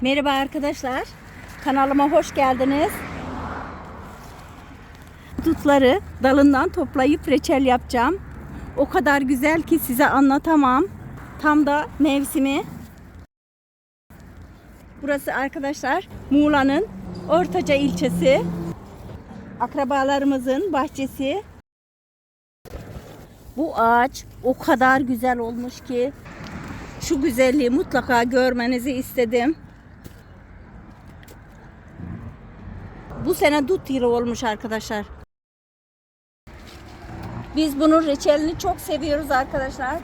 Merhaba arkadaşlar. Kanalıma hoş geldiniz. Dutları dalından toplayıp reçel yapacağım. O kadar güzel ki size anlatamam. Tam da mevsimi. Burası arkadaşlar Muğla'nın Ortaca ilçesi. Akrabalarımızın bahçesi. Bu ağaç o kadar güzel olmuş ki şu güzelliği mutlaka görmenizi istedim. Bu sene dut yılı olmuş arkadaşlar. Biz bunun reçelini çok seviyoruz arkadaşlar.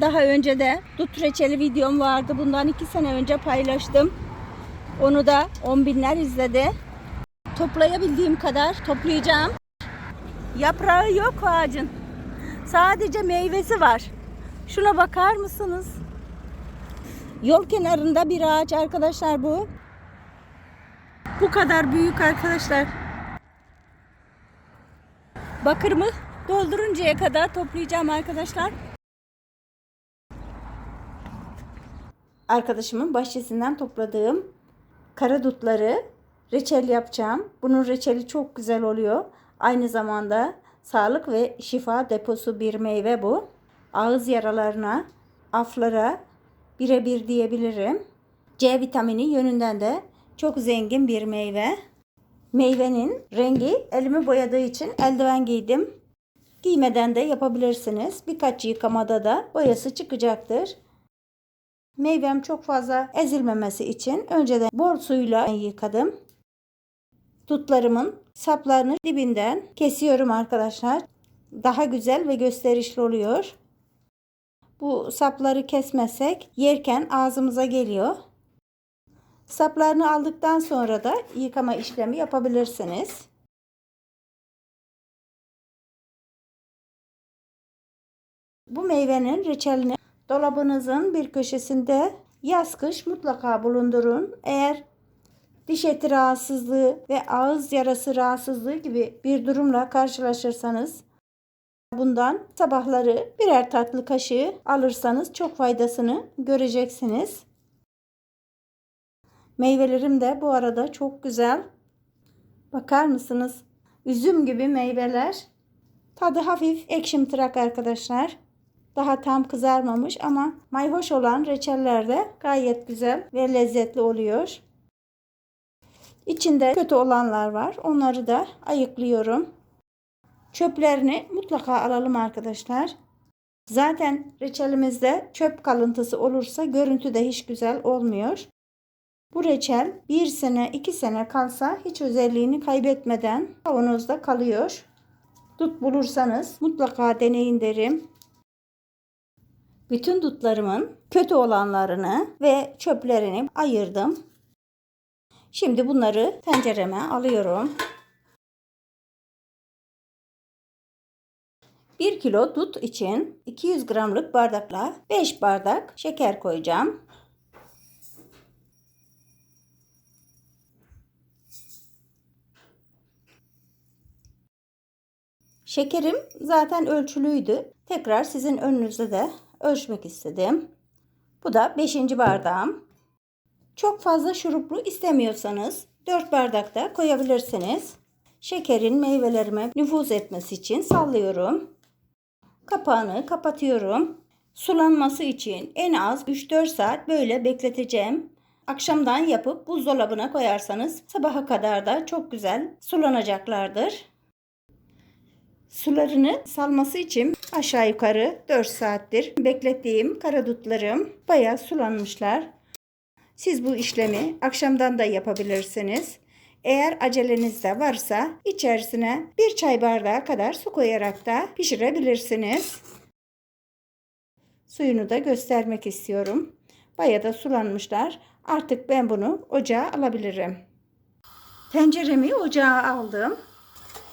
Daha önce de dut reçeli videom vardı. Bundan iki sene önce paylaştım. Onu da on binler izledi. Toplayabildiğim kadar toplayacağım. Yaprağı yok ağacın. Sadece meyvesi var. Şuna bakar mısınız? Yol kenarında bir ağaç arkadaşlar bu. Bu kadar büyük arkadaşlar. Bakırımı dolduruncaya kadar toplayacağım arkadaşlar. Arkadaşımın bahçesinden topladığım karadutları reçel yapacağım. Bunun reçeli çok güzel oluyor. Aynı zamanda sağlık ve şifa deposu bir meyve bu. Ağız yaralarına, aflara birebir diyebilirim. C vitamini yönünden de çok zengin bir meyve. Meyvenin rengi elimi boyadığı için eldiven giydim. Giymeden de yapabilirsiniz. Birkaç yıkamada da boyası çıkacaktır. Meyvem çok fazla ezilmemesi için önceden bol suyla yıkadım. Dutlarımın saplarını dibinden kesiyorum arkadaşlar. Daha güzel ve gösterişli oluyor. Bu sapları kesmezsek yerken ağzımıza geliyor. Saplarını aldıktan sonra da yıkama işlemi yapabilirsiniz. Bu meyvenin reçelini dolabınızın bir köşesinde yaz kış mutlaka bulundurun. Eğer diş eti rahatsızlığı ve ağız yarası rahatsızlığı gibi bir durumla karşılaşırsanız bundan sabahları birer tatlı kaşığı alırsanız çok faydasını göreceksiniz. Meyvelerim de bu arada çok güzel. Bakar mısınız? Üzüm gibi meyveler. Tadı hafif ekşimtırak arkadaşlar. Daha tam kızarmamış ama mayhoş olan reçeller de gayet güzel ve lezzetli oluyor. İçinde kötü olanlar var. Onları da ayıklıyorum. Çöplerini mutlaka alalım arkadaşlar. Zaten reçelimizde çöp kalıntısı olursa görüntü de hiç güzel olmuyor. Bu reçel bir sene iki sene kalsa hiç özelliğini kaybetmeden kavanozda kalıyor. Dut bulursanız mutlaka deneyin derim. Bütün dutlarımın kötü olanlarını ve çöplerini ayırdım. Şimdi bunları tencereme alıyorum. 1 kilo dut için 200 gramlık bardakla 5 bardak şeker koyacağım. Şekerim zaten ölçülüydü. Tekrar sizin önünüzde de ölçmek istedim. Bu da 5. bardağım. Çok fazla şuruplu istemiyorsanız 4 bardak da koyabilirsiniz. Şekerin meyvelerime nüfuz etmesi için sallıyorum. Kapağını kapatıyorum. Sulanması için en az 3-4 saat böyle bekleteceğim. Akşamdan yapıp buzdolabına koyarsanız sabaha kadar da çok güzel sulanacaklardır. Sularını salması için aşağı yukarı 4 saattir beklettiğim karadutlarım bayağı sulanmışlar. Siz bu işlemi akşamdan da yapabilirsiniz. Eğer aceleniz de varsa içerisine bir çay bardağı kadar su koyarak da pişirebilirsiniz. Suyunu da göstermek istiyorum. Bayağı da sulanmışlar. Artık ben bunu ocağa alabilirim. Tenceremi ocağa aldım.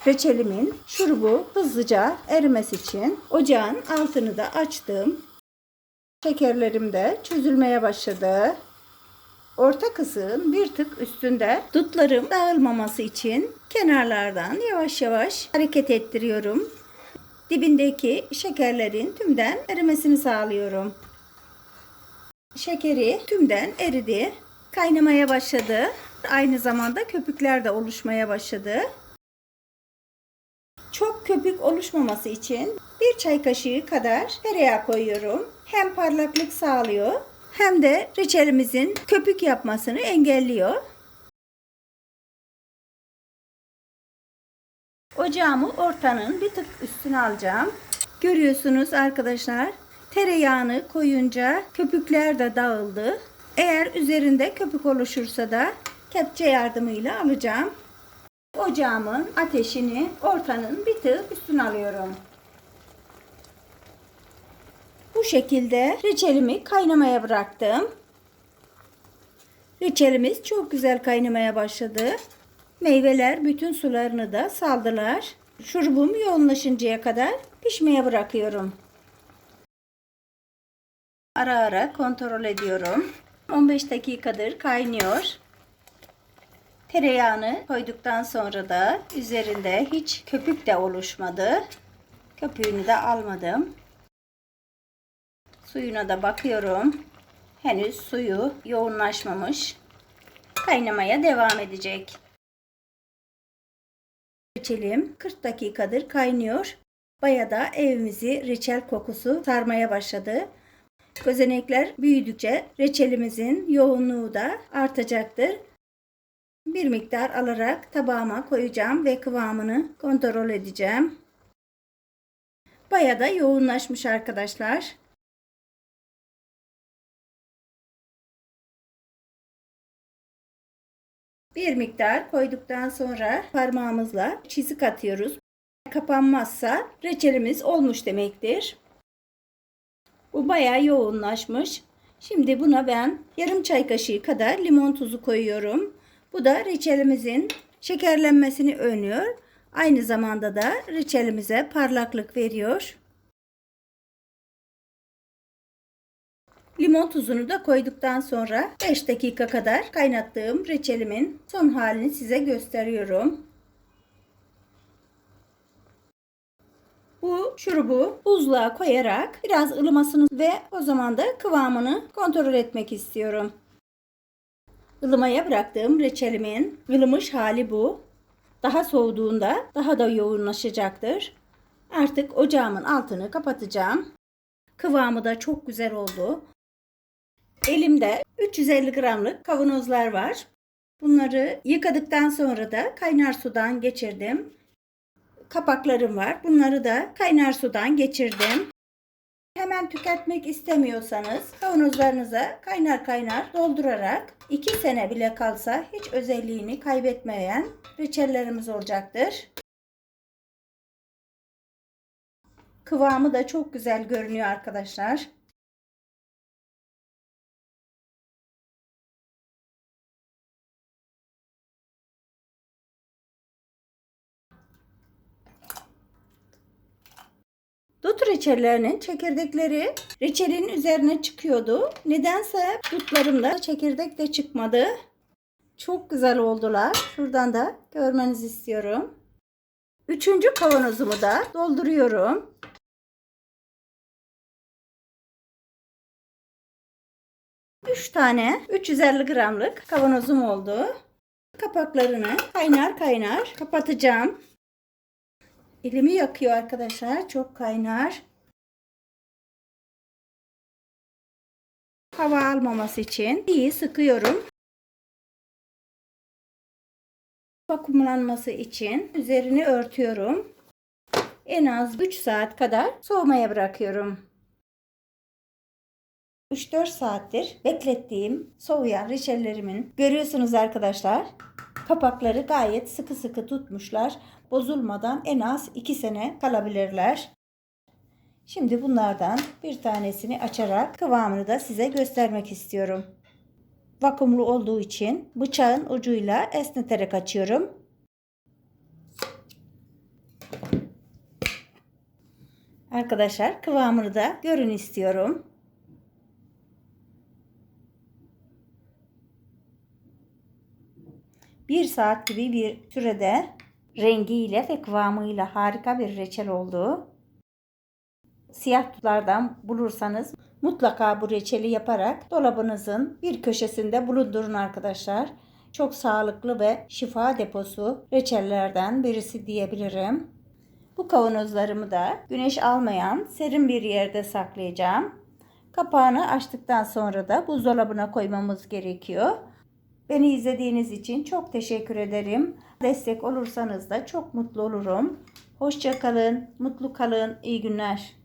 Reçelimin şurubu hızlıca erimesi için ocağın altını da açtım. Şekerlerim de çözülmeye başladı. Orta kısığın bir tık üstünde dutlarım dağılmaması için kenarlardan yavaş yavaş hareket ettiriyorum. Dibindeki şekerlerin tümden erimesini sağlıyorum. Şekeri tümden eridi. Kaynamaya başladı. Aynı zamanda köpükler de oluşmaya başladı. Çok köpük oluşmaması için bir çay kaşığı kadar tereyağı koyuyorum. Hem parlaklık sağlıyor hem de reçelimizin köpük yapmasını engelliyor. Ocağımı ortanın bir tık üstüne alacağım. Görüyorsunuz arkadaşlar tereyağını koyunca köpükler de dağıldı. Eğer üzerinde köpük oluşursa da kepçe yardımıyla alacağım. Ocağımın ateşini ortanın bir tık üstüne alıyorum. Bu şekilde reçelimi kaynamaya bıraktım. Reçelimiz çok güzel kaynamaya başladı. Meyveler bütün sularını da saldılar. Şurubum yoğunlaşıncaya kadar pişmeye bırakıyorum. Ara ara kontrol ediyorum. 15 dakikadır kaynıyor. Tereyağını koyduktan sonra da üzerinde hiç köpük de oluşmadı. Köpüğünü de almadım. Suyuna da bakıyorum. Henüz suyu yoğunlaşmamış. Kaynamaya devam edecek. Reçelim 40 dakikadır kaynıyor. Baya da evimizi reçel kokusu sarmaya başladı. Gözenekler büyüdükçe reçelimizin yoğunluğu da artacaktır. Bir miktar alarak tabağıma koyacağım ve kıvamını kontrol edeceğim. Baya da yoğunlaşmış arkadaşlar. Bir miktar koyduktan sonra parmağımızla çizik atıyoruz. Kapanmazsa reçelimiz olmuş demektir. Bu bayağı yoğunlaşmış. Şimdi buna ben yarım çay kaşığı kadar limon tuzu koyuyorum. Bu da reçelimizin şekerlenmesini önlüyor. Aynı zamanda da reçelimize parlaklık veriyor. Limon tuzunu da koyduktan sonra 5 dakika kadar kaynattığım reçelimin son halini size gösteriyorum. Bu şurubu buzluğa koyarak biraz ılımasını ve o zaman da kıvamını kontrol etmek istiyorum. Ilımaya bıraktığım reçelimin ılımış hali bu. Daha soğuduğunda daha da yoğunlaşacaktır. Artık ocağımın altını kapatacağım. Kıvamı da çok güzel oldu. Elimde 350 gramlık kavanozlar var. Bunları yıkadıktan sonra da kaynar sudan geçirdim. Kapaklarım var. Bunları da kaynar sudan geçirdim. Hemen tüketmek istemiyorsanız kavanozlarınıza kaynar kaynar doldurarak 2 sene bile kalsa hiç özelliğini kaybetmeyen reçellerimiz olacaktır. Kıvamı da çok güzel görünüyor arkadaşlar. Dut reçellerinin çekirdekleri reçelin üzerine çıkıyordu. Nedense dutlarımda çekirdek de çıkmadı. Çok güzel oldular. Şuradan da görmenizi istiyorum. Üçüncü kavanozumu da dolduruyorum. Üç tane 350 gramlık kavanozum oldu. Kapaklarını kaynar kaynar kapatacağım. Elimi yakıyor arkadaşlar. Çok kaynar. Hava almaması için iyi sıkıyorum. Vakumlanması için üzerini örtüyorum. En az 3 saat kadar soğumaya bırakıyorum. 3-4 saattir beklettiğim soğuyan reçellerimin görüyorsunuz arkadaşlar. Kapakları gayet sıkı sıkı tutmuşlar. Bozulmadan en az 2 sene kalabilirler. Şimdi bunlardan bir tanesini açarak kıvamını da size göstermek istiyorum. Vakumlu olduğu için bıçağın ucuyla esneterek açıyorum. Arkadaşlar kıvamını da görün istiyorum. Bir saat gibi bir sürede rengiyle ve kıvamıyla harika bir reçel oldu. Siyah tutlardan bulursanız mutlaka bu reçeli yaparak dolabınızın bir köşesinde bulundurun arkadaşlar. Çok sağlıklı ve şifa deposu reçellerden birisi diyebilirim. Bu kavanozlarımı da güneş almayan serin bir yerde saklayacağım. Kapağını açtıktan sonra da buzdolabına koymamız gerekiyor. Beni izlediğiniz için çok teşekkür ederim. Destek olursanız da çok mutlu olurum. Hoşça kalın, mutlu kalın, iyi günler.